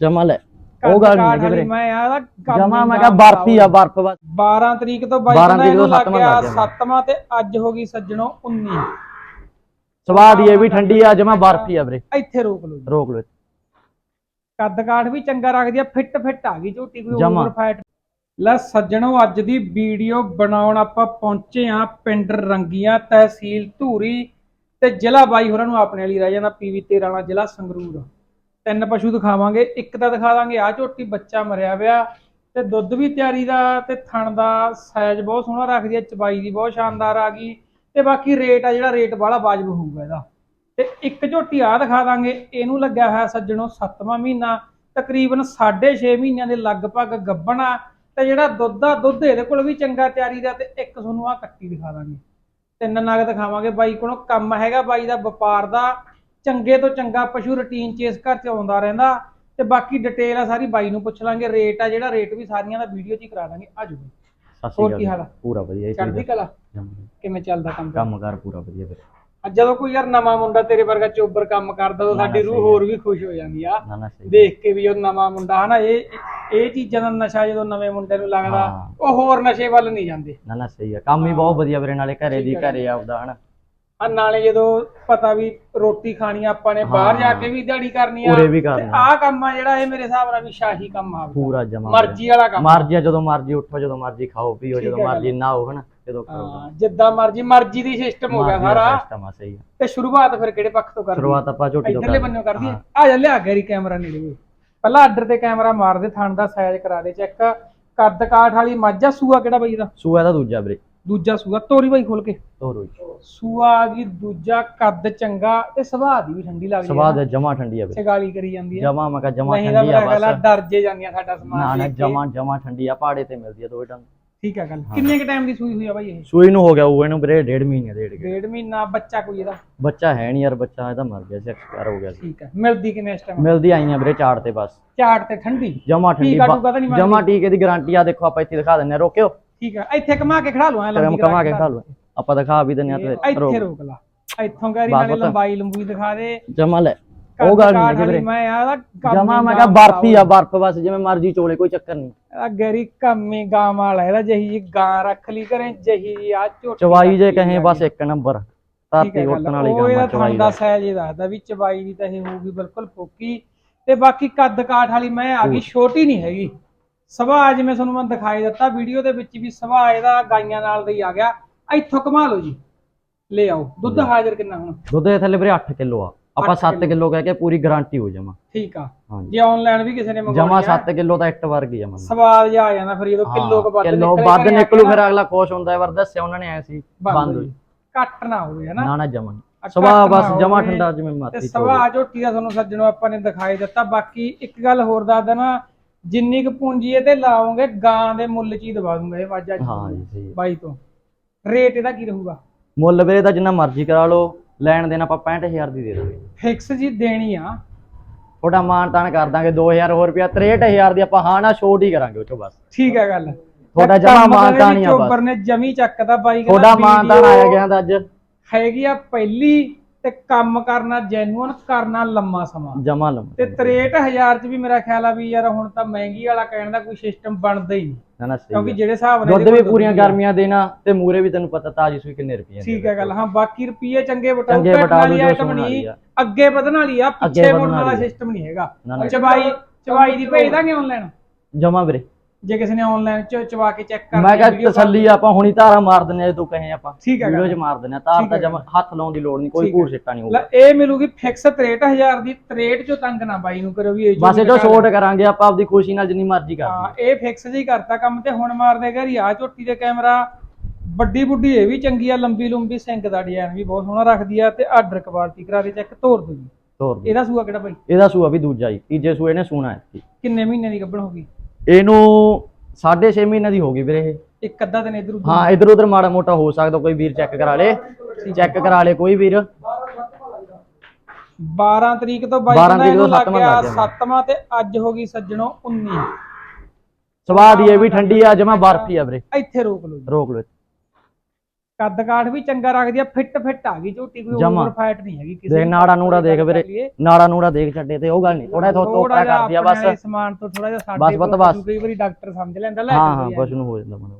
ਜਮਾ ਲੈ। ਉਹ ਗੱਲ ਨਹੀਂ ਹੈਗੀ ਵੀਰੇ। ਮੈਂ ਆਦਾ ਜਮਾ ਮੈਂ ਕਿਹਾ ਬਰਫੀ ਆ ਬਰਫ ਬਸ। 12 ਤਰੀਕ ਤੋਂ ਬਾਈ 12 ਦਿਨਾਂ ਤਰੀਕ ਤੋਂ ਲੱਗ ਗਿਆ ਲੱਗ ਗਿਆ। ਸੱਤਵਾਂ ਤੇ ਅੱਜ ਹੋ ਗਈ ਸੱਜਣੋ 19 ਸਵਾਦ ਹੀ ਇਹ ਵੀ ਠੰਡੀ ਆ ਜਮਾ ਬਰਫੀ ਆ ਵੀਰੇ। ਇੱਥੇ ਰੋਕ ਲਓ ਰੋਕ ਲਓ ਕੱਦ ਕਾਠ ਵੀ ਚੰਗਾ ਰੱਖਦੀ ਆ ਫਿੱਟ ਫਿੱਟ ਆ ਗਈ ਝੋਟੀ ਕੋਈ। Over fat. ਲੈ ਸੱਜਣੋ ਅੱਜ ਦੀ ਵੀਡੀਓ ਬਣਾਉਣ ਆਪਾਂ ਪਹੁੰਚੇ ਆ ਪਿੰਡ ਰੰਗੀਆਂ ਤਹਿਸੀਲ ਧੂਰੀ ਤੇ ਜ਼ਿਲ੍ਹਾ ਬਾਈ ਹੋਰਾਂ ਨੂੰ ਆਪਣੇ ਵਾਲੀ ਰਹਿ ਜਾਂਦਾ ਪੀਵੀ 13 ਵਾਲਾ ਜ਼ਿਲ੍ਹਾ ਸੰਗਰੂਰ। ਤਿੰਨ ਪਸ਼ੂ ਦਿਖਾਵਾਂਗੇ, ਇੱਕ ਤਾਂ ਦਿਖਾ ਦਾਂਗੇ ਆ ਝੋਟੀ, ਬੱਚਾ ਮਰਿਆ ਪਿਆ ਤੇ ਦੁੱਧ ਵੀ ਤਿਆਰੀ ਦਾ ਤੇ ਥਣ ਦਾ ਸਾਈਜ਼ ਬਹੁਤ ਸੋਹਣਾ ਰੱਖਦੀ ਆ ਚਬਾਈ ਦੀ ਬਹੁਤ ਸ਼ਾਨਦਾਰ ਆ ਗਈ ਤੇ ਬਾਕੀ ਰੇਟ ਆ ਜਿਹੜਾ ਰੇਟ ਵਾਲਾ ਵਾਜਬ ਹੋਊਗਾ ਇਹਦਾ। ਤੇ ਇੱਕ ਝੋਟੀ ਆ ਦਿਖਾ ਦਾਂਗੇ, ਇਹਨੂੰ ਲੱਗਿਆ ਹੋਇਆ ਸੱਜਣੋ 7ਵਾਂ ਮਹੀਨਾ, ਤਕਰੀਬਨ 6.5 ਮਹੀਨਿਆਂ ਦੇ ਲਗਭਗ ਗੱਬਣਾ ਤੇ ਜਿਹੜਾ ਦੁੱਧ ਆ, ਦੁੱਧ ਇਹਦੇ ਕੋਲ ਵੀ ਚੰਗਾ ਤਿਆਰੀ ਦਾ ਤੇ ਇੱਕ ਤੁਹਾਨੂੰ ਆ ਕੱਟੀ ਦਿਖਾ ਦਾਂਗੇ। ਤਿੰਨ ਨਗ ਦਿਖਾਵਾਂਗੇ, ਬਾਈ ਕੋਲੋਂ ਕੰਮ ਹੈਗਾ, ਬਾਈ ਦਾ ਵਪਾਰ ਦਾ ਚੰਗੇ ਤੋਂ ਚੰਗਾ ਪਸ਼ੂ ਰੁਟੀਨ ਚ ਇਸ ਘਰ ਚ ਆਉਂਦਾ ਰਹਿੰਦਾ ਤੇ ਬਾਕੀ ਡਿਟੇਲ ਆ ਸਾਰੀ ਬਾਈ ਨੂੰ ਪੁੱਛ ਲਾਂਗੇ। ਰੇਟ ਆ ਜਿਹੜਾ ਰੇਟ ਵੀ ਸਾਰੀਆਂ ਦਾ ਵੀਡੀਓ ਚ ਹੀ ਕਰਾ ਦਾਂਗੇ। ਸਤਿ ਹੋਰ ਕੀ ਹਾਲ ਆ? ਪੂਰਾ ਵਧੀਆ ਜੀ ਚੜ੍ਹਦੀ ਕਲਾ। ਕਿਵੇਂ ਚੱਲਦਾ ਕੰਮ? ਕੰਮ ਕਾਰ ਪੂਰਾ ਵਧੀਆ ਵੀਰੇ ਅੱਜ ਜਦੋਂ ਕੋਈ ਯਾਰ ਨਵਾਂ ਮੁੰਡਾ ਤੇਰੇ ਵਰਗਾ ਚੋਬਰ ਕੰਮ ਕਰਦਾ ਤਾਂ ਨਾ, ਸਾਡੀ ਰੂਹ ਸਹੀ ਹੋਰ ਵੀ ਖੁਸ਼ ਹੋ ਜਾਂਦੀ ਆ। ਨਾ ਨਾ ਸਹੀ ਦੇਖ ਕੇ ਵੀ ਉਹ ਨਵਾਂ ਮੁੰਡਾ ਹਨਾ ਇਹ ਇਹ ਚੀਜ਼ਾਂ ਦਾ ਨਸ਼ਾ ਜਦੋਂ ਨਵੇਂ ਮੁੰਡੇ ਨੂੰ ਲੱਗਦਾ ਹਾਂ। ਉਹ ਹੋਰ ਨਸ਼ੇ ਵੱਲ ਨਹੀਂ ਜਾਂਦੇ। ਨਾ ਨਾ ਸਹੀ ਆ। ਕੰਮ ਹੀ ਬਹੁਤ ਵਧੀਆ ਵੀਰੇ ਨਾਲੇ ਘਰੇ ਦੀ ਆ। ਘਰੇ ਆਪਦਾ ਹਨਾ। ਆ ਨਾਲੇ ਜਦੋਂ ਪਤਾ ਵੀ ਰੋਟੀ ਖਾਣੀ ਆ ਆਪਾਂ ਨੇ ਬਾਹਰ ਜਾ। ਕੇ ਵੀ ਦਿਹਾੜੀ ਕਰਨੀ ਆ ਉਰੇ ਵੀ ਕਰਨੀ ਆ। ਆ ਕੰਮ ਆ ਜਿਹੜਾ ਇਹ ਮੇਰੇ ਹਿਸਾਬ ਨਾਲ ਵੀ ਸ਼ਾਹੀ ਕੰਮ ਆ। ਪੂਰਾ ਜਮਾ ਮਰਜ਼ੀ ਵਾਲਾ ਕੰਮ। ਮਰਜ਼ੀ ਆ, ਜਦੋਂ ਮਰਜ਼ੀ ਉੱਠੋ ਜਦੋਂ ਮਰਜ਼ੀ ਖਾਓ ਪੀਓ ਠੀਕ ਜਦੋਂ ਹੈ ਗੱਲ। ਮਰਜ਼ੀ ਨਾਓ ਹਨਾ ਜਦੋਂ ਕਰੋ ਹਾਂ ਜਿੱਦਾਂ ਮਰਜ਼ੀ ਮਰਜ਼ੀ ਦੀ ਸਿਸਟਮ ਹੋ ਗਿਆ ਸਾਰਾ। ਸਿਸਟਮ ਆ ਸਹੀ ਆ। ਤੇ ਸ਼ੁਰੂਆਤ ਫਿਰ ਕਿਹੜੇ ਪੱਖ ਤੋਂ ਕਰਦੀ ਸ਼ੁਰੂਆਤ ਆਪਾਂ ਝੋਟੀ ਤੋਂ ਇਧਰਲੇ ਕਰਦੇ ਬੰਨੋਂ ਕਰਦੀ ਹਾਂ। ਆ ਜਾ ਲਿਆ ਗੈਰੀ ਕੈਮਰਾ ਨੇੜੇ ਵੇ। ਪਹਿਲਾਂ ਆਰਡਰ ਤੇ ਕੈਮਰਾ ਮਾਰ ਦੇ ਥਣ ਦਾ ਸਾਈਜ਼ ਕਰਾ ਦੇ ਚੈੱਕ ਕੱਦ ਕਾਠ ਵਾਲੀ ਮੱਝਾ ਸੂਆ ਕਿਹੜਾ ਬਈ ਦਾ ਸੂਆ ਦਾ ਦੂਜਾ ਵੀਰੇ ਦੂਜਾ ਸੂਆ ਤੋਰੀ ਬਾਈ ਖੋਲ ਕੇ। ਤੋਰੋ। ਸੂਆ ਆ ਗਈ ਦੂਜਾ ਕੱਦ ਚੰਗਾ ਤੇ ਸੁਭਾਅ ਦੀ ਵੀ ਠੰਡੀ ਲੱਗਦੀ ਸਵਾਦ ਜਮਾ ਠੰਡੀ ਆ ਵੀਰੇ ਗਾਲੀ ਕਰੀ ਜਾਂਦੀ ਹੈ ਜਮਾ ਮੈਂ ਕਹਾ ਜਮਾ ਨਹੀਂ ਠੰਡੀ ਆ ਬਸ। ਡਰ ਜੇ ਜਾਂਦੀਆਂ ਸਾਡਾ ਨਾ ਸਮਾਨ ਨਾ ਦੇਖ ਕੇ। ਜਮਾ ਜਮਾ ਠੰਡੀ ਆ ਪਹਾੜੇ ਤੇ ਮਿਲਦੀ ਆ ਦੋ ਟਨ ਠੀਕ ਹੈ ਗੱਲ। ਕਿੰਨੇ ਕ ਟਾਈਮ ਦੀ ਸੂਈ ਹੋਈ ਆ ਬਾਈ ਇਹ? ਸੂਈ ਨੂੰ ਹੋ ਗਿਆ ਉਹ ਇਹਨੂੰ ਵੀਰੇ ਡੇਢ ਮਹੀਨੇ ਡੇਢ ਗਿਆ। ਡੇਢ ਮਹੀਨਾ ਬੱਚਾ ਕੋਈ ਇਹਦਾ? ਬੱਚਾ ਹੈ ਨਹੀਂ ਯਾਰ ਬੱਚਾ ਇਹਦਾ ਮਰ ਗਿਆ ਸੀ ਐਕਸਪਾਇਰ ਹੋ ਗਿਆ ਸੀ। ਠੀਕ ਹੈ ਮਿਲਦੀ ਕਿੰਨੇ ਇਸ ਟਾਈਮ ਮਿਲਦੀ ਆਈਆਂ ਵੀਰੇ ਚਾਰ ਤੇ ਬਸ। ਝਾੜ ਤੇ ਠੰਡੀ? ਜਮਾ ਠੰਡੀ ਟੀਕਾ ਟੂਕਾ ਤਾਂ ਨਹੀਂ ਮਾਰਦੀ? ਜਮਾ ਟੀਕੇ ਦੀ ਗਾਰੰਟੀ ਆ ਦੇਖੋ ਆਪਾਂ ਇੱਥੇ ਦਿਖਾ ਦਿੰਨੇ ਆ ਰੋਕਿਓ। ਠੀਕ ਹੈ ਇੱਥੇ ਕਮਾ ਕੇ ਖੜਾ ਲੰਬੀ ਕਮਾ ਕੇ ਖਾ ਲਓ ਆਪਾਂ ਦਿਖਾ ਵੀ ਦਿੰਨੇ ਆ ਤੇ ਇੱਥੇ ਰੋਕ ਲਾ। ਇੱਥੋਂ ਗੈਰੀ ਬਸ ਨਾਲੇ ਪੁੱਤ। ਲੰਬਾਈ ਲੰਬੂਈ ਦਿਖਾ ਦੇ। ਜਮਾ ਲੈ। ਉਹ ਗੱਲ ਨਹੀਂ ਵੀਰੇ। ਮੈਂ ਆਦਾ ਜਮਾ ਮੈਂ ਕਿਹਾ ਬਰਫੀ ਆ ਬਰਫ ਬਸ ਜਿਵੇਂ ਮਰਜ਼ੀ ਚੋਲੇ ਕੋਈ ਚੱਕਰ ਨਹੀਂ। ਆ ਗੈਰੀ ਕੰਮੀ ਗਾਂ ਵਾਲਾ ਇਹਦਾ ਜਹੀ ਜੀ ਗਾਂ ਰੱਖ ਲਈ ਕਰੇ ਜਹੀ ਜੀ ਆ ਝੋਟੀ ਚਵਾਈ ਜੇ ਰੱਖ ਲਈ ਕਹੇ ਬਸ ਇੱਕ ਨੰਬਰ ਠੀਕ ਹੈ ਧਰਤੀ ਗੱਲ। ਉੱਟਣ ਵਾਲੀ ਉਹ ਇਹਦਾ ਗਾਂ ਚਵਾਈ ਥਣ ਦਾ ਦਾ। ਸਾਈਜ਼ ਇਹ ਦੱਸਦਾ ਵੀ ਚਬਾਈ ਦੀ ਤਾਂ ਇਹ ਹੋਊਗੀ ਬਿਲਕੁਲ ਫੋਕੀ ਤੇ ਬਾਕੀ ਕੱਦ ਕਾਠ ਵਾਲੀ ਮੈਂ ਆ ਗਈ ਛੋਟੀ ਨਹੀਂ ਹੈਗੀ। ਸੁਭਾਅ ਜਿਵੇਂ ਤੁਹਾਨੂੰ ਮੈਂ ਦਿਖਾਈ ਦਿੱਤਾ ਵੀਡੀਓ ਦੇ ਵਿੱਚ ਵੀ ਸੁਭਾਅ ਇਹਦਾ ਗਾਈਆਂ ਨਾਲ ਦਾ ਹੀ ਆ ਗਿਆ। ਇੱਥੋਂ ਕਮਾ ਲਓ ਜੀ। ਲੈ ਆਓ ਦੁੱਧ ਹਾਜ਼ਰ ਕਿੰਨਾ ਹੁਣ? ਦੁੱਧ ਦੇ ਥੱਲੇ ਵੀਰੇ 8 ਕਿਲੋ ਆ। ਆਪਾਂ 7 ਕਿਲੋ। ਕਹਿ ਕੇ ਪੂਰੀ ਗਾਰੰਟੀ ਹੋ ਜਾਵਾਂ। ਠੀਕ ਆ। ਜੇ ਆਨਲਾਈਨ ਵੀ ਕਿਸੇ ਨੇ ਜਮਾ ਮੰਗਵਾਉਣੀ ਆ। 7 ਕਿਲੋ ਤਾਂ ਇੱਟ ਵਰਗੀ ਆ ਮੰਨ। ਸਵਾਲ ਜਿਹਾ ਆ ਜਾਂਦਾ ਫਿਰ ਜਦੋਂ ਕਿਲੋ ਕੁ ਵੱਧ ਕਿਲੋ ਨਿਕਲੇ ਵੱਧ ਨਿਕਲੂ ਫਿਰ ਅਗਲਾ ਖੁਸ਼ ਹੁੰਦਾ ਹੈ ਵਰ ਦੱਸਿਆ ਉਹਨਾਂ ਨੇ ਐ ਸੀ ਬੰਦ ਹੋਈ ਘੱਟ ਨਾ ਹੋਵੇ ਹਨਾ ਨਾ? ਨਾ ਜਮਾ ਸਵਾ ਬਸ ਜਮਾ। ਠੰਡਾ ਜਿਵੇਂ ਤੇ ਮਰਜ਼ੀ ਸਵਾ ਝੋਟੀ ਦਾ ਤੁਹਾਨੂੰ ਸੱਜਣੋ ਆਪਾਂ ਨੇ ਦਿਖਾਈ ਦਿੱਤਾ। ਬਾਕੀ ਇੱਕ ਗੱਲ ਹੋਰ ਦੱਸ ਦੇਣਾ ਜਿੰਨੀ ਕੁ ਪੂੰਜੀ ਇਹ ਤੇ ਲਾਓਗੇ ਗਾਂ ਦੇ ਮੁੱਲ ਚ ਹੀ ਦਵਾ ਦੂੰਗਾ ਇਹ ਵਾਜਾ ਹਾਂ ਜੀ ਸਹੀ ਹੈ। ਬਾਈ ਤੋਂ। ਰੇਟ ਇਹਦਾ ਕੀ ਰਹੂਗਾ? ਮੁੱਲ ਵੀਰੇ ਦਾ ਜਿੰਨਾ ਮਰਜ਼ੀ ਕਰਾ ਲਓ ਲੈਣ ਦੇਣ ਆਪਾਂ 65000 ਦੀ ਦੇ ਦਾਂਗੇ। ਫਿਕਸ ਜੀ ਦੇਣੀ ਆ। ਥੋੜਾ ਮਾਨ ਤਾਨ ਕਰ ਦਾਂਗੇ 2000 ਹੋਰ ਰੁਪਿਆ 63000 ਦੀ ਆਪਾਂ ਹਾਂ ਨਾ ਛੋਟ ਹੀ ਕਰਾਂਗੇ ਚੋਂ ਬਸ। ਠੀਕ ਹੈ ਗੱਲ। ਤੁਹਾਡਾ ਜਮਾਂ ਕੰਮ ਮਾਨ ਹੀ ਆ ਬਸ। ਚੋਬਰ ਨੇ ਜਮੀ ਚੱਕਦਾ ਬਾਈ ਥੋੜਾ ਮਾਨ ਤਾਨ ਆਇਆ ਗਿਆ ਅੱਜ। ਹੈਗੀ ਆ ਪਹਿਲੀ। ਤੇ ਕੰਮ ਕਰਨਾ ਜੈਨੂਅਨ ਕਰਨਾ ਲੰਮਾ ਸਮਾਂ ਜਮਾ ਲਮ ਤੇ 63000 ਚ ਵੀ ਮੇਰਾ ਖਿਆਲ ਆ ਵੀ ਯਾਰ ਹੁਣ ਤਾਂ ਮਹਿੰਗੀ ਵਾਲਾ ਕਹਿਣ ਦਾ ਕੋਈ ਸਿਸਟਮ ਬਣਦਾ ਹੀ ਨਹੀਂ ਨਾ ਨਾ ਸਹੀ ਕਿਉਂਕਿ। ਜਿਹੜੇ ਹਿਸਾਬ ਨਾਲ ਦੁੱਧ ਵੀ ਪੂਰੀਆਂ। ਗਰਮੀਆਂ ਦੇਣਾ ਤੇ ਮੂਰੇ ਵੀ ਤੈਨੂੰ ਪਤਾ ਤਾਜੀ ਸੂਈ ਕਿੰਨੇ ਰੁਪਏ ਠੀਕ ਹੈ ਗੱਲ ਹਾਂ ਬਾਕੀ ਰੁਪਏ ਚੰਗੇ ਚੰਗੇ ਘਟਣ ਵਾਲੀ ਆਈਟਮ ਨਹੀਂ। ਅੱਗੇ ਵਧਣ ਵਾਲੀ ਆ ਪਿੱਛੇ ਮੁੜਨ ਵਾਲਾ। ਸਿਸਟਮ ਨਹੀਂ ਹੈਗਾ। ਚਵਾਈ ਚਵਾਈ ਦੀ ਭੇਜ ਦਾਂਗੇ ਆਨਲਾਈਨ ਜਮਾ ਵੀਰੇ ਜੇ ਕਿਸੇ ਨੇ ਆਨਲਾਈਨ ਚ ਚਵਾ ਕੇ ਚੈੱਕ ਕਰਨਾ ਮੈਂ ਕਿਹਾ ਤਸੱਲੀ ਆਪਾਂ ਹੁਣੀ ਧਾਰਾ ਮਾਰ ਦਿੰਨੇ ਆ ਜੇ ਤੂੰ ਕਹੇ ਆਪਾਂ। ਠੀਕ ਹੈ ਵੀਡੀਓ। 'ਚ ਮਾਰ ਦਿੰਨੇ ਆ ਧਾਰ ਤਾਂ ਜਮਾ ਹੱਥ ਲਾਉਣ ਦੀ ਲੋੜ ਨਹੀਂ ਕੋਈ। ਕੂੜ ਸਿੱਟਾ ਨਹੀਂ ਹੋਊਗਾ। ਇਹ ਮਿਲੂਗੀ ਫਿਕਸ 63000 ਦੀ 63 ਚੋਂ ਤੰਗ ਨਾ ਬਾਈ ਨੂੰ ਕਰੋ ਵੀ ਇਹ ਬਸ ਇਹ ਜੋ ਛੋਟ ਕਰਾਂਗੇ ਆਪਾਂ ਆਪਦੀ ਖੁਸ਼ੀ ਨਾਲ ਜਿੰਨੀ ਮਰਜ਼ੀ ਕਰ ਹਾਂ ਇਹ ਫਿਕਸ ਜੀ ਕਰਤਾ ਕੰਮ ਤੇ ਹੁਣ ਮਾਰਦੇ ਘਰ ਆ ਝੋਟੀ ਦੇ ਕੈਮਰਾ ਵੱਡੀ ਬੁੱਢੀ ਇਹ ਵੀ ਚੰਗੀ ਆ ਲੰਬੀ ਲੰਬੀ ਸਿੰਕ ਦਾ ਡਿਜ਼ਾਈਨ ਵੀ ਬਹੁਤ ਸੋਹਣਾ ਰੱਖਦੀ ਆ ਤੇ ਆਰਡਰ ਕੁਆਲਿਟੀ ਕਰਾ ਦੇ ਚੈੱਕ ਤੋਰ ਦੋ ਜੀ ਤੋਰ ਇਹਦਾ ਸੂਆ ਕਿਹੜਾ ਬਾਈ? ਇਹਦਾ ਸੂਆ ਵੀ ਦੂਜਾ ਹੀ ਤੀਜੇ ਸੂਏ ਨੇ ਸੂਣਾ ਹੈ ਕਿੰਨੇ ਮਹੀਨੇ ਦੀ ਗੱਭਣ ਹੋ ਗਈ? ਇਹਨੂੰ 6.5 ਮਹੀਨੇ ਦੀ ਹੋ ਗਈ ਵੀਰੇ ਇਹ। ਇੱਕ ਅੱਧਾ ਦਿਨ ਇਧਰ ਉਧਰ। ਹਾਂ ਇਧਰ ਉਧਰ ਮਾੜਾ ਮੋਟਾ ਹੋ ਸਕਦਾ ਕੋਈ ਵੀਰ ਚੈੱਕ ਕਰਾ ਲੇ। ਚੈੱਕ ਕਰਾ ਲੇ ਕੋਈ ਵੀਰ। 12 ਤਰੀਕ ਤੋਂ ਬਾਈ 12 ਦਿਨਾਂ ਤਰੀਕ ਤੋਂ ਇਹਨੂੰ ਲੱਗ ਸੱਤਵਾਂ ਗਿਆ ਲੱਗ ਗਿਆ। ਸੱਤਵਾਂ ਤੇ ਅੱਜ ਹੋ ਗਈ ਸੱਜਣੋ 19 ਸਵਾਦ ਹੀ ਇਹ ਵੀ ਠੰਡੀ ਆ ਜਮਾ ਬਰਫੀ ਆ ਵੀਰੇ। ਇੱਥੇ ਰੋਕ ਲਓ ਰੋਕ ਲਓ ਕੱਦ ਕਾਠ ਵੀ ਚੰਗਾ ਰੱਖਦੀ ਆ ਫਿੱਟ ਫਿੱਟ ਆ ਗਈ ਝੋਟੀ ਕੋਈ ਜਮਾਂ। ਓਵਰ ਫੈਟ ਨਹੀਂ ਹੈਗੀ ਦੇਖ ਨਾੜਾ ਨੂੜਾ ਦੇਖ ਵੀਰੇ ਨਾੜਾ ਨੂੜਾ ਦੇਖ ਛੱਡੇ ਤੇ ਉਹ ਗੱਲ ਨਹੀਂ ਥੋੜਾ ਥੋ ਤੋਪੜਾ ਜਿਹਾ ਕਰਦੀ ਆ ਬਸ। ਸਮਾਨ ਤੋਂ ਥੋੜਾ ਜਿਹਾ ਸਾਡੇ ਬਸ, ਬਸ, ਕੋਲ ਬਸ। ਕਈ ਵਾਰੀ ਡਾਕਟਰ ਸਮਝ ਲੈਂਦਾ ਲੈ ਹਾਂ ਹਾਂ ਕੁਛ ਨੂੰ ਹੋ ਜਾਂਦਾ ਮਨ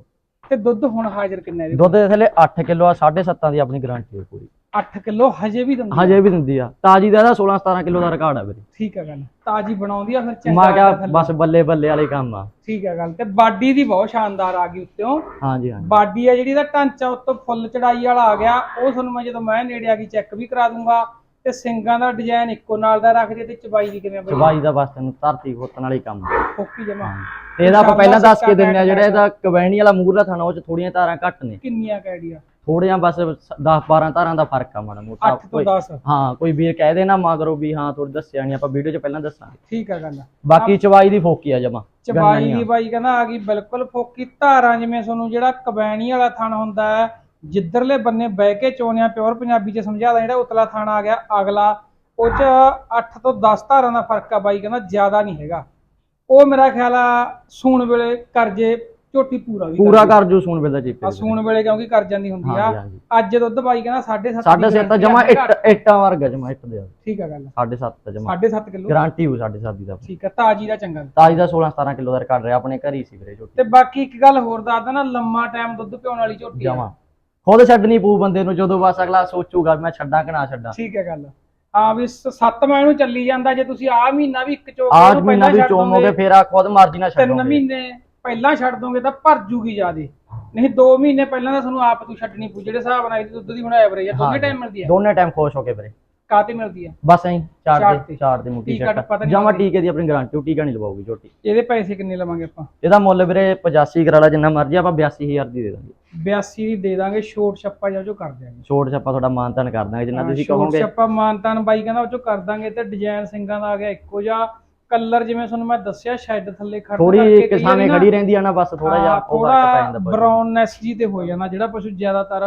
ਤੇ ਦੁੱਧ ਹੁਣ ਹਾਜ਼ਰ ਕਿੰਨਾ ਇਹਦੇ ਦੁੱਧ ਦੇ ਥੱਲੇ 8 ਕਿਲੋ ਆ 7.5 ਦੀ ਆਪਣੀ ਗਾਰੰਟੀ ਹੈ ਪੂਰੀ। 8 ਕਿਲੋ ਹਜੇ ਵੀ ਦਿੰਦੀ ਆ। ਹਜੇ ਵੀ ਦਿੰਦੀ ਆ। ਤਾਜੀ ਦਾ ਇਹਦਾ 16 17 ਕਿਲੋ ਦਾ ਰਿਕਾਰਡ ਆ ਵੀਰੇ। ਠੀਕ ਹੈ ਗੱਲ। ਤਾਜੀ ਬਣਾਉਂਦੀ ਆ ਫਿਰ ਚੰਗਾ ਮੈਂ ਕਿਹਾ। ਬਸ ਬੱਲੇ ਬੱਲੇ ਵਾਲੇ ਕੰਮ ਆ। ਠੀਕ ਹੈ ਗੱਲ। ਤੇ ਬਾਡੀ ਦੀ ਬਹੁਤ ਸ਼ਾਨਦਾਰ ਆ ਗਈ ਉੱਤੋਂ ਹਾਂਜੀ ਹਾਂਜੀ। ਬਾਡੀ ਆ ਜਿਹੜੀ ਦਾ ਢਾਂਚਾ ਉੱਤੋਂ ਫੁੱਲ ਚੜਾਈ ਵਾਲਾ ਆ ਗਿਆ। ਉਹ ਤੁਹਾਨੂੰ ਮੈਂ ਜਦੋਂ ਮੈਂ ਨੇੜੇ ਆ ਗਈ ਚੈੱਕ ਵੀ ਕਰਾ ਦੂੰਗਾ। ਤੇ ਸਿੰਗਾਂ ਦਾ ਡਿਜ਼ਾਈਨ ਇੱਕੋ ਨਾਲ ਦਾ ਰੱਖ ਦੇ ਤੇ ਚਬਾਈ ਦੀ ਕਿਵੇਂ ਬਈ ਚਬਾਈ ਦਾ ਬਸ ਤੈਨੂੰ ਧਰਤੀ ਖੋਤਣ ਵਾਲੀ ਕੰਮ ਆ। ਫੋਕੀ ਜਮਾ। ਤੇ ਇਹਦਾ ਆਪਾਂ ਪਹਿਲਾਂ ਦੱਸ ਕੇ ਦਿੰਨੇ ਆ ਜਿਹੜਾ ਇਹਦਾ ਕਵੈਣੀ ਵਾਲਾ ਮੂਰਲਾ ਥਾਣਾ ਉਹ ਚ ਥੋੜੀਆਂ ਧਾਰਾਂ ਘੱਟ ਨੇ। ਕਿੰਨੀਆਂ ਕੈਡੀਆਂ ਥੋੜੀਆਂ ਬਸ 10 12 ਧਾਰਾਂ ਦਾ ਫ਼ਰਕ ਆ ਮਾੜਾ ਮੋਟਾ। 8 ਤੋਂ 10 ਹਾਂ ਕੋਈ ਵੀਰ ਕਹਿ ਦੇ ਨਾ ਮਾ ਕਰੋ ਵੀ ਹਾਂ ਥੋੜੀ ਦੱਸਿਆ ਨਹੀਂ ਆਪਾਂ ਵੀਡੀਓ 'ਚ ਪਹਿਲਾਂ ਦੱਸਾਂਗੇ ਠੀਕ ਹੈ ਗੱਲ ਬਾਕੀ ਚਵਾਈ ਦੀ ਫੋਕੀ ਆ ਜਮਾ ਚਬਾਈ ਦੀ ਬਾਈ ਕਹਿੰਦਾ ਆ ਗਈ ਬਿਲਕੁਲ ਫੋਕੀ ਧਾਰਾਂ ਜਿਵੇਂ ਤੁਹਾਨੂੰ ਜਿਹੜਾ ਕਬੈਣੀ ਵਾਲਾ ਥਣ ਹੁੰਦਾ ਹੈ ਜਿੱਧਰਲੇ ਬੰਨੇ ਬਹਿ ਕੇ ਚੋਣਿਆ ਪਿਓਰ ਪੰਜਾਬੀ ਚ ਸਮਝਾਦਾ ਜਿਹੜਾ ਉਤਲਾ ਥਣ ਆ ਗਿਆ ਅਗਲਾ ਉਹ ਚ 8 ਤੋਂ 10 ਧਾਰਾਂ ਦਾ ਫ਼ਰਕ ਆ ਬਾਈ ਕਹਿੰਦਾ ਜ਼ਿਆਦਾ ਨਹੀਂ ਹੈਗਾ। ਉਹ ਮੇਰਾ ਖਿਆਲ ਆ ਸੂਣ ਵੇਲੇ ਕਰਜੇ ਝੋਟੀ ਪੂਰਾ ਵੀ ਪੂਰਾ ਕਰ ਜੂ ਸੂਣ ਬਿਲਦਾ ਚੀਪੇ ਆ ਸੂਣ ਵੇਲੇ ਕਿਉਂਕਿ ਕਰ ਜਾਂਦੀ ਹੁੰਦੀ ਆ। ਹਾਂਜੀ ਅੱਜ ਦੁੱਧ ਬਾਈ ਕਹਿੰਦਾ 7.5 ਸਾਢੇ ਸੱਤ ਤਾਂ ਜਮਾ ਇੱਟ ਇੱਟਾਂ ਵਰਗਾ ਜਮਾ ਇੱਟ ਦੇ ਠੀਕ ਆ ਗੱਲ। ਸਾਢੇ ਸੱਤ ਤਾਂ ਜਮਾ। 7.5 ਕਿਲੋ। ਗਾਰੰਟੀ ਹੋ ਸਾਢੇ ਸੱਤ ਦੀ ਦਾ ਠੀਕ ਆ ਤਾਜੀ ਦਾ ਚੰਗਾ। ਤਾਜੀ ਦਾ 16 17 ਕਿਲੋ ਦਾ ਰਿਕਾਰਡ ਰਿਹਾ ਆਪਣੇ ਘਰ ਹੀ ਸੀ ਵੀਰੇ ਝੋਟੀ। ਤੇ ਬਾਕੀ ਇੱਕ ਗੱਲ ਹੋਰ ਦੱਸਦਾ ਨਾ ਲੰਮਾ ਟਾਈਮ ਦੁੱਧ ਪਿਉਣ ਵਾਲੀ ਝੋਟੀ ਆ। ਜਮਾ। ਖੁਦ ਛੱਡਣੀ ਪਊ ਬੰਦੇ ਨੂੰ ਜਦੋਂ ਬਸ ਅਗਲਾ ਸੋਚੂਗਾ ਮੈਂ ਛੱਡਾਂ ਕਿ ਨਾ ਛੱਡਾਂ। ਠੀਕ ਹੈ ਗੱਲ। ਹਾਂ ਵੀ ਸ- ਸੱਤ ਮਹੀਨੇ ਨੂੰ ਚੱਲੀ ਜਾਂਦਾ ਜੇ ਤੁਸੀਂ ਆਹ ਮਹੀਨਾ ਵੀ ਇੱਕ ਚੋਕ ਆਜ ਮਹੀਨਾ ਵੀ ਚੋਮੋਗੇ ਫੇਰ ਆ ਖੁਦ ਮਰਜ਼ੀ ਨਾਲ ਤਿੰਨ ਛੱਡੋਗੇ। ਮਹੀਨੇ। ਪਹਿਲਾਂ ਛੱਡ ਦੋਗੇ ਤਾਂ ਭਰ ਜੂਗੀ ਜਿਆਦੇ। ਨਹੀਂ 2 ਮਹੀਨੇ ਪਹਿਲਾਂ ਤਾਂ ਤੁਹਾਨੂੰ ਆਪ ਤੂੰ ਛੱਡਣੀ ਪਊ ਜਿਹੜੇ ਹਿਸਾਬ ਨਾਲ ਇਹਦੀ ਦੁੱਧ ਦੀ ਹੁਣ ਐਵਰੇਜ ਆ ਦੋਨੇ। ਟਾਈਮ ਮਿਲਦੀ ਹੈ ਦੋਨੇ ਟਾਈਮ ਖੁਸ਼ ਹੋ ਕੇ ਵੀਰੇ। ਕਾਤੇ ਮਿਲਦੀ ਹੈ ਬਸ ਐਂ ਚਾਰ ਦੇ। ਚਾਰ ਦੇ ਟੱਪਾ ਛੱਟ ਜਮਾ। ਟੀਕੇ ਦੀ ਆਪਣੀ ਗਾਰੰਟੀ ਟੀਕਾ ਨਹੀਂ ਲਵਾਉਗੀ ਝੋਟੀ ਇਹਦੇ ਪੈਸੇ ਕਿੰਨੇ ਲਵਾਂਗੇ ਆਪਾਂ? ਇਹਦਾ ਮੁੱਲ ਵੀਰੇ 85 ਕਰਾਲਾ ਜਿੰਨਾ ਮਰਜ਼ੀ ਆਪਾਂ 82000 ਦੀ ਦੇ ਦਾਂਗੇ। 82 ਦੀ ਦੇ ਦਾਂਗੇ ਛੋਟ ਛੱਪਾ ਜਾਂ ਜੋ ਕਰ ਦਿਆਂਗੇ। ਛੋਟ ਛਾਪਾ ਤੁਹਾਡਾ ਮਾਨਤਾਨ ਕਰ ਦਾਂਗੇ ਜਿੰਨਾ ਤੁਸੀਂ ਛੋਟ ਕਹੋਗੇ। ਛੱਪਾ ਮਾਨਤਾਨ ਬਾਈ ਕਹਿੰਦਾ ਉਹ ਚੋਂ ਕਰ ਦਾਂਗੇ ਤੇ ਡਿਜ਼ਾਈਨ ਸਿੰਘਾਂ ਦਾ ਆ ਗਿਆ ਇੱਕੋ ਜਿਹਾ। ਕਲਰ ਜਿਵੇਂ ਤੁਹਾਨੂੰ ਮੈਂ ਦੱਸਿਆ ਸ਼ੈੱਡ ਥੱਲੇ ਖੜਨ ਥੋੜੀ ਕਰਕੇ ਇੱਕ ਕਈ ਵਾਰੀ ਸਾਵੇਂ ਨਾ- ਖੜੀ ਰਹਿੰਦੀ ਆ ਨਾ ਬਸ ਥੋੜਾ ਜਿਹਾ ਉਹ ਫ਼ਰਕ ਪੈ ਜਾਂਦਾ। ਬਰਾਊਨਨੈਸ ਜੀ ਤੇ ਹੋ ਜਾਣਾ ਜਿਹੜਾ ਪਸ਼ੂ ਜ਼ਿਆਦਾਤਰ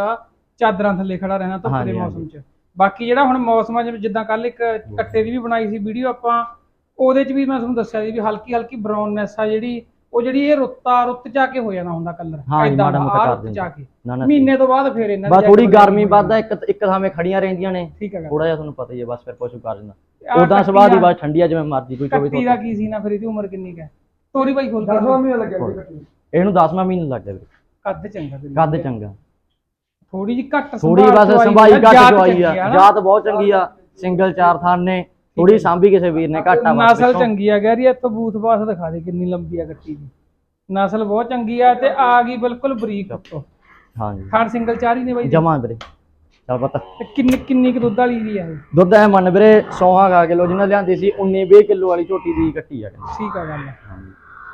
ਚਾਦਰਾਂ ਥੱਲੇ ਖੜਾ ਰਹਿਣਾ ਧੁੱਪ ਦੇ ਮੌਸਮ 'ਚ। ਬਾਕੀ ਜਿਹੜਾ ਹੁਣ ਮੌਸਮਾਂ 'ਚ ਜਿੱਦਾਂ ਕੱਲ ਇੱਕ ਕੱਟੇ ਦੀ ਵੀ ਬਣਾਈ ਸੀ ਵੀਡੀਓ ਆਪਾਂ ਉਹਦੇ 'ਚ ਵੀ ਮੈਂ ਤੁਹਾਨੂੰ ਦੱਸਿਆ ਸੀ ਵੀ ਹਲਕੀ ਹਲਕੀ ਬਰਾਊਨਨੈਸ ਆ ਜਿਹੜੀ ਉਹ ਜਿਹੜੀ ਇਹ ਰੁੱਤਾ ਰੁੱਤ ਆ ਕੇ ਹੋ ਜਾਣਾ ਹੁੰਦਾ ਕਲਰ ਹਾਂ ਜੀ, ਮਾੜਾ ਮੋਟਾ ਕਰ ਰੁੱਤ ਦਿੰਦੇ। ਆ ਕੇ। ਨਾ ਨਾ ਮਹੀਨੇ ਤੋਂ ਬਾਅਦ ਫੇਰ ਇਹਨਾਂ ਬਸ ਥੋੜੀ ਗਰਮੀ ਹੋ ਵੱਧਦਾ ਇੱਕ ਇੱਕ ਥਾਵੇਂ ਖੜੀਆਂ ਰਹਿੰਦੀਆਂ ਨੇ। ਠੀਕ ਹੈ ਥੋੜਾ ਜਿਹਾ ਤੁਹਾਨੂੰ ਪਤਾ ਹੀ ਹੈ ਬਸ ਫਿਰ ਪਸ਼ੂ ਕਰ ਦਿੰਦਾ। ਆਹ ਉਦਾਂ ਸਵਾਦ ਦੀ ਦਾ- ਬਾਤ ਠੰਡੀ ਆ ਜਿਵੇਂ ਮਰਜ਼ੀ ਕੋਈ ਚੋਵੇ ਕੱਟੀ ਦਾ ਕੀ ਸੀ ਨਾ ਫਿਰ ਇਹਦੀ ਉਮਰ ਕਿੰਨੀ ਕੁ ਹੈ? ਤੋਰੀ ਬਾਈ ਖੋਲ ਕੇ ਮਹੀਨਾ ਲੱਗਿਆ ਜੀ ਕੱਟੀ ਇਹਨੂੰ 10ਵਾਂ ਮਹੀਨਾ ਲੱਗ ਗਿਆ ਵੀਰੇ। ਕੱਦ ਚੰਗਾ ਕੱਦ ਚੰਗਾ। ਥੋੜੀ ਜੀ ਘੱਟ ਥੋੜੀ ਸੰਭਾਲ ਬਸ ਚਵਾਈ ਸੰਭਾਈ ਆ, ਘੱਟ ਜਾਤ ਚਵਾਈ ਚੰਗੀ ਆ ਆ ਨਾ। ਜਾਤ ਬਹੁਤ ਚੰਗੀ ਆ। ਸਿੰਗਲ ਚਾਰ ਥਾਨ ਨੇ। ਥੋੜੀ ਸਾਂਭੀ ਕਿਸੇ ਵੀਰ ਨੇ ਘਾਟਾ ਬਸ ਨਸਲ। ਚੰਗੀ ਆ ਗੈਰੀ ਇੱਥੋਂ ਬੂਥ ਬਾਸ ਦਿਖਾ ਦੇ ਕਿੰਨੀ ਲੰਬੀ ਆ ਕੱਟੀ ਦੀ ਨਸਲ ਬਹੁਤ ਚੰਗੀ ਆ ਤੇ ਆ ਗਈ ਬਿਲਕੁਲ ਬਰੀਕ ਉੱਤੋਂ। ਹਾਂਜੀ ਖਾਣ ਸਿੰਗਲ ਚਾਰ ਹੀ ਨੇ ਬਾਈ ਜਮਾ ਵੀਰੇ। ਚੱਲ ਪਤਾ। ਤੇ ਕਿੰਨੀ ਕਿੰਨੀ ਕੁ ਦੁੱਧ ਵਾਲੀ ਦੀ ਆ ਇਹ? ਦੁੱਧ ਐ ਮੰਨ ਵੀਰੇ ਸੌਹਾਂ ਖਾ ਕਿਲੋ ਜਿਹਨਾਂ ਲਿਆਂਦੀ ਸੀ 19 20 ਕਿਲੋ ਵਾਲੀ ਝੋਟੀ ਦੀ ਕੱਟੀ ਆ ਕਹਿੰਦੇ। ਠੀਕ ਆ ਗੱਲ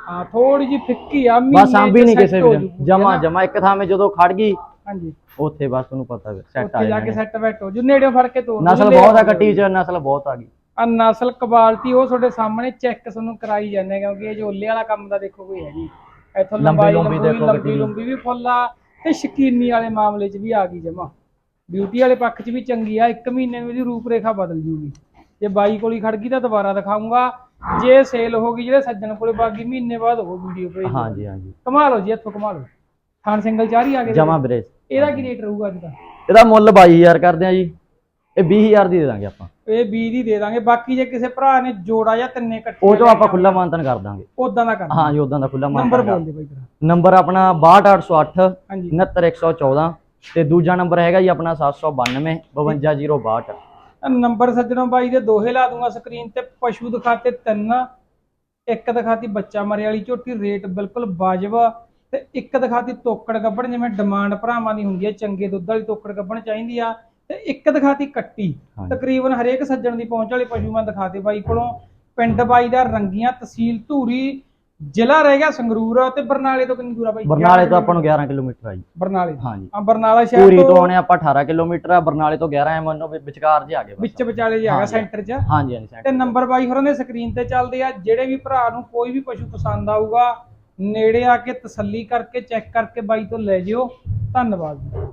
ਹਾਂ ਥੋੜੀ ਜੀ ਫਿੱਕੀ ਆ ਬਸ ਨਹੀਂ ਕਿਸੇ ਹੋ ਜੂਗੀ, ਜਮਾ ਹੈ? ਜਮਾ ਇੱਕ ਥਾਂ 'ਤੇ ਜਦੋਂ ਖੜ ਗਈ ਹਾਂਜੀ ਉੱਥੇ ਬਸ ਤੁਹਾਨੂੰ ਪਤਾ ਸੈੱਟ ਆ ਉੱਥੇ ਜਾ ਕੇ ਸੈੱਟ ਬੈਠੋ ਜੋ ਨੇੜਿਓਂ ਫੜ ਕੇ ਤੋੜ ਨਸਲ ਬਹੁਤ ਆ ਕੱਟੀ 'ਚ ਨਸਲ ਬਹੁਤ ਆ ਗਈ। ਆ ਨਸਲ ਕੁਆਲਿਟੀ ਉਹ ਤੁਹਾਡੇ ਸਾਹਮਣੇ ਚੈੱਕ ਤੁਹਾਨੂੰ ਕਰਾਈ ਜਾਂਦੇ ਕਿਉਂਕਿ ਇਹ ਓਲੇ ਵਾਲਾ ਕੰਮ ਦਾ ਦੇਖੋ ਕੋਈ ਹੈ ਨਹੀਂ। ਇੱਥੋਂ ਲੰਬੀ ਲੰਬਾਈ ਲੰਬੀ ਲੰਬੀ ਵੀ ਫੁੱਲ ਆ ਤੇ ਸ਼ਕੀਨੀ ਵਾਲੇ ਮਾਮਲੇ 'ਚ ਵੀ ਆ ਗਈ ਜਮਾ। ਬਿਊਟੀ ਵਾਲੇ ਪੱਖ 'ਚ ਵੀ ਚੰਗੀ ਆ ਇੱਕ ਮਹੀਨੇ ਨੂੰ ਇਹਦੀ ਰੂਪ ਰੇਖਾ ਬਦਲ ਜੂਗੀ। ਜੇ ਬਾਈ ਕੋਲ ਹੀ ਖੜ ਗਈ ਤਾਂ ਦੁਬਾਰਾ ਦਿਖਾਉਂਗਾ ਜੇ ਸੇਲ ਹੋ ਗਈ ਜਿਹੜੇ ਸੱਜਣ ਕੋਲੇ ਬਾਗੀ ਮਹੀਨੇ ਬਾਅਦ ਉਹ ਵੀਡੀਓ ਭੇਜ। ਹਾਂਜੀ ਹਾਂਜੀ। ਕਮਾ ਲਓ ਜੀ ਇੱਥੋਂ ਕਮਾ ਲਓ ਥਾਨ ਸਿੰਗਲ ਚਾਰ ਹੀ ਆ ਗਏ ਜਮਾ ਵੀਰੇ ਇਹਦਾ ਕੀ ਰੇਟ ਰਹੂਗਾ ਅੱਜ ਦਾ? ਇਹਦਾ ਮੁੱਲ 22000 ਕਰਦੇ ਆ ਜੀ। ਇਹ 20000 ਦੀ ਦੇ ਦਾਂਗੇ ਆਪਾਂ। ਇਹ 20 ਦੀ ਦੇ ਦਾਂਗੇ। ਬਾਕੀ ਜੇ ਕਿਸੇ ਭਰਾ ਨੇ ਜੋੜਾ ਜਾਂ ਤਿੰਨੇ ਇਕੱਠੇ ਉਹ ਚੋਂ ਆਪਾਂ ਖੁੱਲਾ ਮਾਨਤਨ ਕਰ ਦਾਂਗੇ। ਉਦਾਂ ਦਾ ਕਰ ਹਾਂ ਜੀ ਉਦਾਂ ਦਾ ਖੁੱਲਾ ਨੰਬਰ ਮਾਨਤਨ ਬੋਲ ਦੇ ਬਾਈ ਤੇਰਾ ਨੰਬਰ ਆਪਣਾ 62808 ਹਾਂਜੀ। 69114 ਤੇ ਦੂਜਾ ਨੰਬਰ ਹੈਗਾ ਜੀ ਆਪਣਾ 792 52062 ਆਹ ਨੰਬਰ ਸੱਜਣੋਂ ਬਾਈ ਦੇ ਦੋਹੇ ਲਾ ਦੂੰਗਾ ਸਕਰੀਨ ਤੇ। ਪਸ਼ੂ ਦਿਖਾਤੇ ਤਿੰਨ ਇੱਕ ਦਿਖਾਤੀ ਬੱਚਾ ਮਰੇ ਵਾਲੀ ਝੋਟੀ ਰੇਟ ਬਿਲਕੁਲ ਵਾਜਬ। ਤੇ ਇੱਕ ਦਿਖਾਤੀ ਤੋਕੜ ਗੱਬਣ ਜਿਵੇਂ ਡਿਮਾਂਡ ਭਰਾਵਾਂ ਦੀ ਹੁੰਦੀ ਹੈ ਚੰਗੇ ਦੁੱਧ ਵਾਲੀ ਤੋਕੜ ਗੱਬਣ ਚਾਹੀਦੀ ਆ। ਤੇ ਇੱਕ ਦਿਖਾਤੀ ਕੱਟੀ। ਹਾਂਜੀ। ਤਕਰੀਬਨ ਹਰੇਕ ਸੱਜਣ ਦੀ ਪਹੁੰਚ ਵਾਲੇ ਪਸ਼ੂ ਮੈਂ ਦਿਖਾਤੇ। ਬਾਈ ਕੋਲੋਂ ਪਿੰਡ ਬਾਈ ਦਾ ਰੰਗੀਆਂ ਤਹਿਸੀਲ ਧੂਰੀ ਜ਼ਿਲ੍ਹਾ ਰਹਿ ਗਿਆ ਸੰਗਰੂਰ ਤੇ ਬਰਨਾਲੇ ਤੋਂ ਕਿੰਨੀ ਦੂਰ ਆ ਬਾਈ? ਬਰਨਾਲੇ ਤੋਂ ਆਪਾਂ ਨੂੰ 11 ਕਿਲੋਮੀਟਰ ਆ ਜੀ। ਬਰਨਾਲੇ ਹਾਂਜੀ। ਆ ਬਰਨਾਲਾ ਸ਼ਹਿਰ ਪੂਰੀ ਤੋਂ ਤੋਂ ਆਉਣੇ ਆਪਾਂ 18 ਕਿਲੋਮੀਟਰ ਆ ਬਰਨਾਲੇ ਤੋਂ 11 ਐ ਮੰਨੋ ਵੀ ਵਿਚਕਾਰ ਜੇ ਆ ਗਏ ਬਸ। ਵਿੱਚ ਵਿਚਾਲੇ ਜਾਗਾ ਹਾਂਜੀ। ਸੈਂਟਰ 'ਚ। ਹਾਂਜੀ ਹਾਂਜੀ ਤੇ ਸੈਂਟਰ ਨੰਬਰ ਬਾਈ ਹੋਰਾਂ ਦੇ ਸਕਰੀਨ ਤੇ ਚੱਲਦੇ ਆ। ਜਿਹੜੇ ਵੀ ਭਰਾ ਨੂੰ ਕੋਈ ਵੀ ਪਸ਼ੂ ਪਸੰਦ ਆਊਗਾ ਨੇੜੇ ਆ ਕੇ ਤਸੱਲੀ ਕਰਕੇ ਚੈੱਕ ਕਰਕੇ ਬਾਈ ਤੋਂ ਲੈ ਜਿਓ। ਧੰਨਵਾਦ। ਜੀ